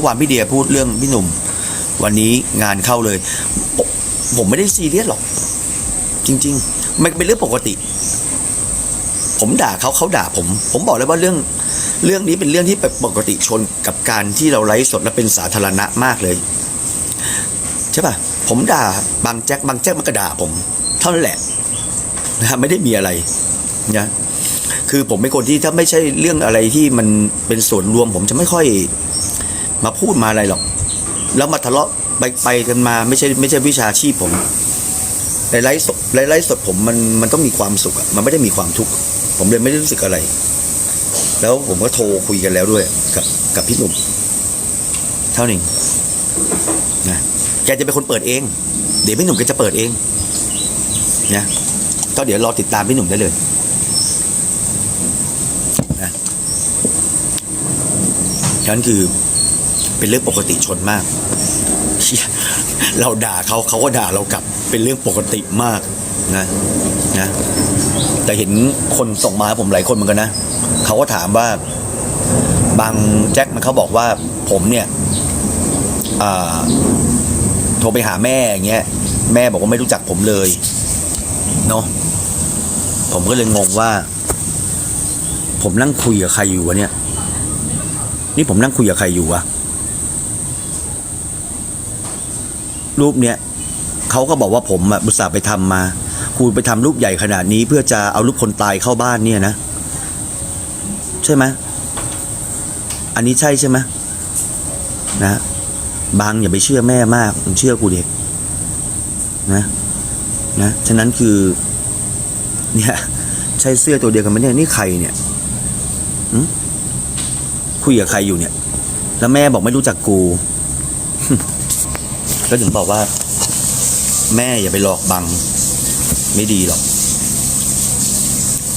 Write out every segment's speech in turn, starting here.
มื่อวานพี่เดียพูดเรื่องพี่หนุ่ม วันนี้งานเข้าเลย ผมไม่ได้ซีเรียสหรอก จริง ๆ มันเป็นเรื่องปกติ ผมด่าเขาเขาด่าผม ผมบอกเลยว่าเรื่องเรื่องนี้เป็นเรื่องที่ปกติชนกับการที่เราไลฟ์สดและเป็นสาธารณะมากเลยใช่ป่ะผมด่าบางแจ็คบางแจ็คมันก็ด่าผมเท่านั้นแหละนะไม่ได้มีอะไรนะคือผมเป็นคนที่ถ้าไม่ใช่เรื่องอะไรที่มันเป็นส่วนรวม ผมจะไม่ค่อย มาพูดมาอะไรหรอก แล้วมาทะเลาะไปไปกันมาไม่ใช่ไม่ใช่วิชาชีพผมในไลฟ์สดในไลฟ์สดผมมันมันต้องมีความสุขอะมันไม่ได้มีความทุกข์ผมเลยไม่ได้รู้สึกอะไร แล้วผมก็โทรคุยกันแล้วด้วยกับกับพี่หนุ่ม เท่านั้นะแกจะเป็นคนเปิดเอง เดี๋ยวพี่หนุ่มแกจะเปิดเองนะก็เดี๋ยวรอติดตามพี่หนุ่มได้เลยนะฉันคือ เป็นเรื่องปกติชนมาก เราด่าเขาเขาก็ด่าเรากลับ เป็นเรื่องปกติมากนะนะ แต่เห็นคนส่งมาผมหลายคนเหมือนกันนะเขาก็ถามว่าบางแจ็คมันเขาบอกว่าผมเนี่ยโทรไปหาแม่อย่างเงี้ยแม่บอกว่าไม่รู้จักผมเลยเนาะผมก็เลยงงว่า ผมนั่งคุยกับใครอยู่วะเนี่ย นี่ผมนั่งคุยกับใครอยู่วะ รูปเนี้ยเขาก็บอกว่าผมอะบุตส่าไปทำมาคูไปทำรูปใหญ่ขนาดนี้เพื่อจะเอารูปคนตายเข้าบ้านเนี่ยนะ ใช่ไหมอันนี้ใช่ใช่ไหมนะบางอย่าไปเชื่อแม่มากเชื่อกูเด็กนะนะฉะนั้นคือ เนี่ยใช่เสื้อตัวเดียวกันไหมเนี่ยนี่ใครเนี่ยคุยกับใครอยู่เนี่ย แล้วแม่บอกไม่รู้จักกู ก็ถึงบอกว่า แม่อย่าไปหลอกบัง ไม่ดีหรอก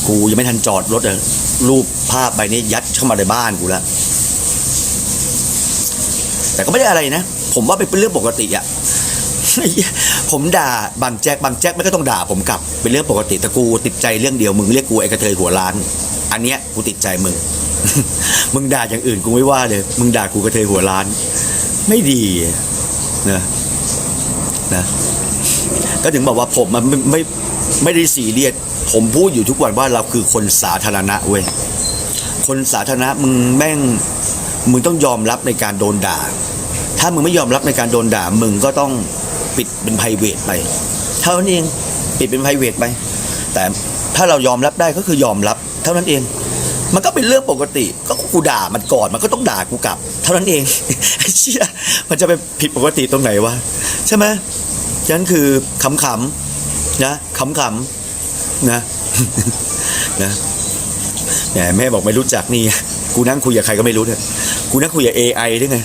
กูยังไม่ทันจอดรถเลยรูปภาพใบนี้ยัดเข้ามาในบ้านกูแล้วแต่ก็ไม่ได้อะไรนะ ผมว่าเป็นเรื่องปกติอะผมด่าบางแจ็คบางแจ็คไม่ก็ต้องด่าผมกลับเป็นเรื่องปกติแต่กูติดใจเรื่องเดียวมึงเรียกกูไอ้กระเทยหัวล้าน อันเนี้ยกูติดใจมึง มึงด่าอย่างอื่นกูไม่ว่าเลย มึงด่ากูกระเทยหัวล้าน ไม่ดีนะ นะ ก็ถึงบอกว่าผมมันไม่ไม่ไม่ได้สีเรียสผมพูดอยู่ทุกวันว่าเราคือคนสาธารณะเว้ยคนสาธารณะมึงแม่งมึงต้องยอมรับในการโดนด่า ถ้ามึงไม่ยอมรับในการโดนด่า มึงก็ต้องปิดเป็นไพรเวทไป เท่านั้นเองปิดเป็นไพรเวทไป แต่ถ้าเรายอมรับได้ก็คือยอมรับ เท่านั้นเอง มันก็เป็นเรื่องปกติ ก็กูด่ามันก่อนมันก็ต้องด่ากูกลับ เท่านั้นเองไอ้เชี่ยมันจะไปผิดปกติตรงไหนวะใช่ไหม ฉะนั้นคือขำๆนะขำๆนะนะแหมแม่บอกไม่รู้จักนี่กูนั่งคุยกับใครก็ไม่รู้เนี่ยกูนั่งคุยกับ AI ด้วยไง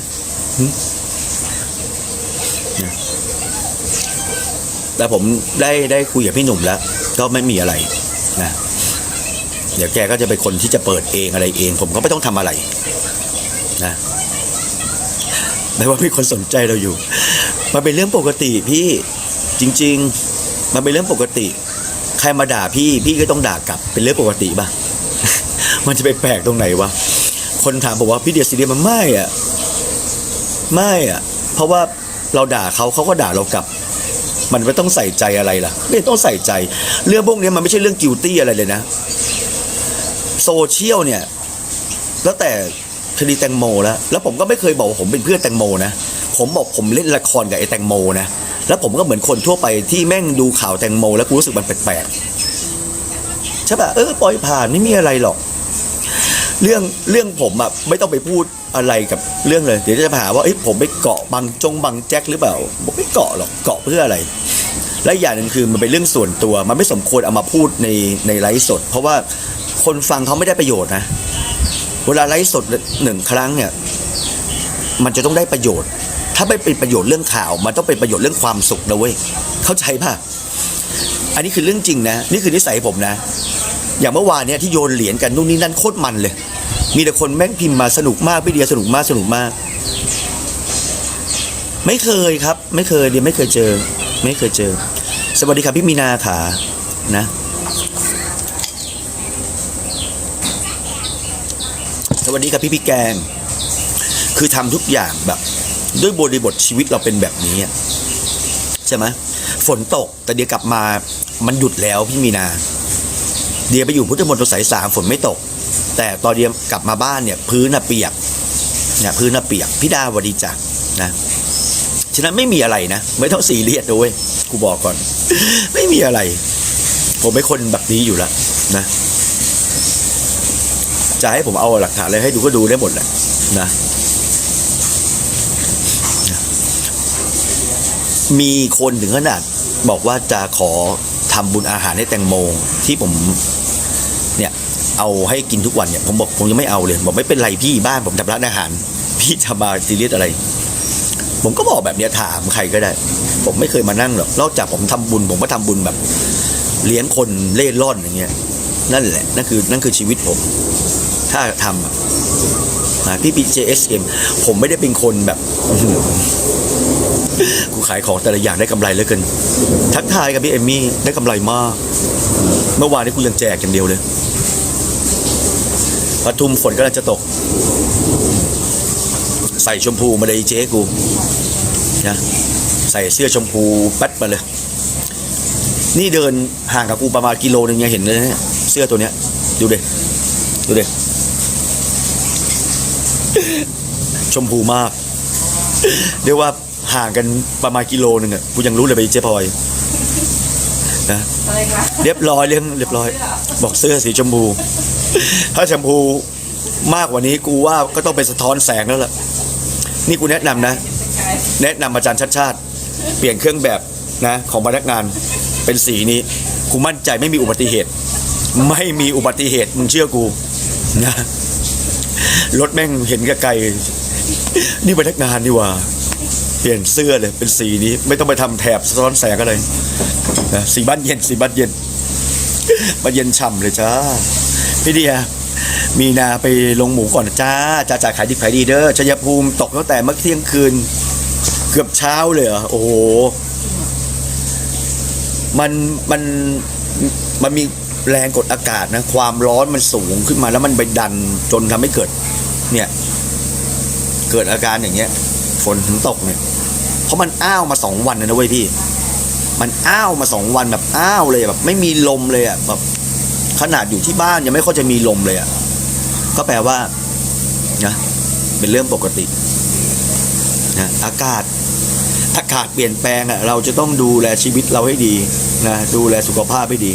แต่ผมได้ได้คุยกับพี่หนุ่มแล้ว ก็ไม่มีอะไรนะเดี๋ยวแกก็จะเป็นคนที่จะเปิดเองอะไรเอง ผมก็ไม่ต้องทำอะไรนะแม้ว่ามีคนสนใจเราอยู่ มันเป็นเรื่องปกติพี่จริง ๆ มันเป็นเรื่องปกติ ใครมาด่าพี่พี่ก็ต้องด่ากลับ เป็นเรื่องปกติป่ะ มันจะไปแปลกตรงไหนวะคนถามบอกว่าพี่เดียซีเรียสมันไม่อะไม่อะเพราะว่าเราด่าเขาเขาก็ด่าเรากลับ มันไม่ต้องใส่ใจอะไรล่ะ ไม่ต้องใส่ใจ เรื่องพวกนี้มันไม่ใช่เรื่องกิวตี้อะไรเลยนะโซเชียลเนี่ย แล้วแต่คดีแตงโมแล้วแล้วผมก็ไม่เคยบอกว่าผมเป็นเพื่อนแตงโมนะ ผมบอกผมเล่นละครกับไอ้แตงโมนะแล้วผมก็เหมือนคนทั่วไปที่แม่งดูข่าวแตงโม แล้วกูรู้สึกมันแปลกๆใช่ป่ะเออปล่อยผ่านไม่มีอะไรหรอก เรื่องเรื่องผมอะไม่ต้องไปพูดอะไรกับเรื่องเลย เดี๋ยวจะหาว่าเอ้ยผมไปเกาะบังจงบังแจ็คหรือเปล่าผมไม่เกาะหรอกเกาะเพื่ออะไร และอย่างหนึ่งคือมันเป็นเรื่องส่วนตัว มันไม่สมควรเอามาพูดในในไลฟ์สด เพราะว่าคนฟังเขาไม่ได้ประโยชน์นะ เวลาไลฟ์สดหนึ่งครั้งเนี่ย มันจะต้องได้ประโยชน์ ถ้าไม่เป็นประโยชน์เรื่องข่าว มันต้องเป็นประโยชน์เรื่องความสุขนะเว้ยเข้าใจป่ะอันนี้คือเรื่องจริงนะ นี่คือนิสัยผมนะ อย่างเมื่อวานเนี่ยที่โยนเหรียญกันนู่นนี่นั่นโคตรมันเลย มีแต่คนแม่งพิมพ์มาสนุกมากพี่เดียสนุกมากสนุกมาก ไม่เคยครับ ไม่เคยเดียไม่เคยเจอ ไม่เคยเจอ สวัสดีครับพี่มีนาขานะสวัสดีครับพี่พี่แกง คือทำทุกอย่างแบบ ด้วยบริบทชีวิตเราเป็นแบบนี้ใช่ไหมฝนตกแต่เดี๋ยวกลับมามันหยุดแล้วพี่มีนา เดียไปอยู่พุทธมณฑลสายสามฝนไม่ตก แต่ตอนเดียกลับมาบ้านเนี่ยพื้นน่ะเปียกเนี่ยพื้นน่ะเปียกพี่ดาวดีจ้ะนะฉะนั้นไม่มีอะไรนะไม่ต้องซีเรียสด้วยกูบอกก่อน ไม่มีอะไร ผมเป็นคนแบบนี้อยู่แล้วนะจะให้ผมเอาหลักฐานอะไรให้ดูก็ดูได้หมดแหละนะ มีคนถึงขนาดบอกว่าจะขอทำบุญอาหารให้แตงโมที่ผมเนี่ยเอาให้กินทุกวันเนี่ยผมบอกผมยังไม่เอาเลยบอกไม่เป็นไรพี่บ้านผมทำร้านอาหาร พี่จะมาซีเรียสอะไร ผมก็บอกแบบเนี้ยถามใครก็ได้ ผมไม่เคยมานั่งหรอกนอกจากผมทำบุญ ผมก็ทำบุญแบบ เลี้ยงคนเล่ร่อนอย่างเงี้ยนั่นแหละนั่นคือนั่นคือชีวิตผม ถ้าทำนะพี่พีเจเอสเอ็มผมไม่ได้เป็นคนแบบ กูขายของแต่ละอย่างได้กำไรเหลือเกิน ทักทายกับพี่เอมมี่ได้กำไรมาก เมื่อวานนี้กูยังแจกอย่างเดียวเลยปทุมฝนกำลังจะตก ใส่ชมพูมาเลยเจ๊กูนะใส่เสื้อชมพูแป๊ดมาเลย นี่เดินห่างกับกูประมาณกิโลนึงยังเห็นเลยนะเนี่ยเสื้อตัวเนี้ย ดูเด็ดูเด็ชมพูมาก เรียกว่า ห่างกันประมาณกิโลนึงอะกูยังรู้เลยไปเจ๊พลอยนะอะไรคะเรียบร้อยเรื่องเรียบร้อย บอกเสื้อสีชมพู ถ้าชมพูมากกว่านี้กูว่าก็ต้องเป็นสะท้อนแสงแล้วล่ะ นี่กูแนะนำนะ แนะนำอาจารย์ชัดชาติ เปลี่ยนเครื่องแบบนะของพนักงานเป็นสีนี้กูมั่นใจไม่มีอุบัติเหตุ ไม่มีอุบัติเหตุมึงเชื่อกูนะรถแม่งเห็นไกลๆนี่พนักงานนี่หว่า เปลี่ยนเสื้อเลยเป็นสีนี้ ไม่ต้องไปทำแถบสะท้อนแสงอะไรนะสีบ้านเย็นสีบ้านเย็นบานเย็นฉ่ำเลยจ้าพี่เดียมีนาไปลงหมูก่อนจ้าจ้าจ่าขายดิบขายดีเด้อชัยภูมิตกตั้งแต่เมื่อเที่ยงคืน เกือบเช้าเลยเหรอโอ้โหมันมันมันมีแรงกดอากาศนะ ความร้อนมันสูงขึ้นมาแล้วมันไปดันจนทำให้เกิด เนี่ย เกิดอาการอย่างเงี้ย นถึงตกเนี่ย เพราะมันอ้าวมาสองวันเลยนะเว้ยพี่ มันอ้าวมาสองวันแบบอ้าวเลยแบบ ไม่มีลมเลยอะแบบขนาดอยู่ที่บ้านยังไม่ค่อยจะมีลมเลยอะก็แปลว่านะเป็นเรื่องปกตินะอากาศอากาศเปลี่ยนแปลงอะเราจะต้องดูแลชีวิตเราให้ดีนะดูแลสุขภาพให้ดี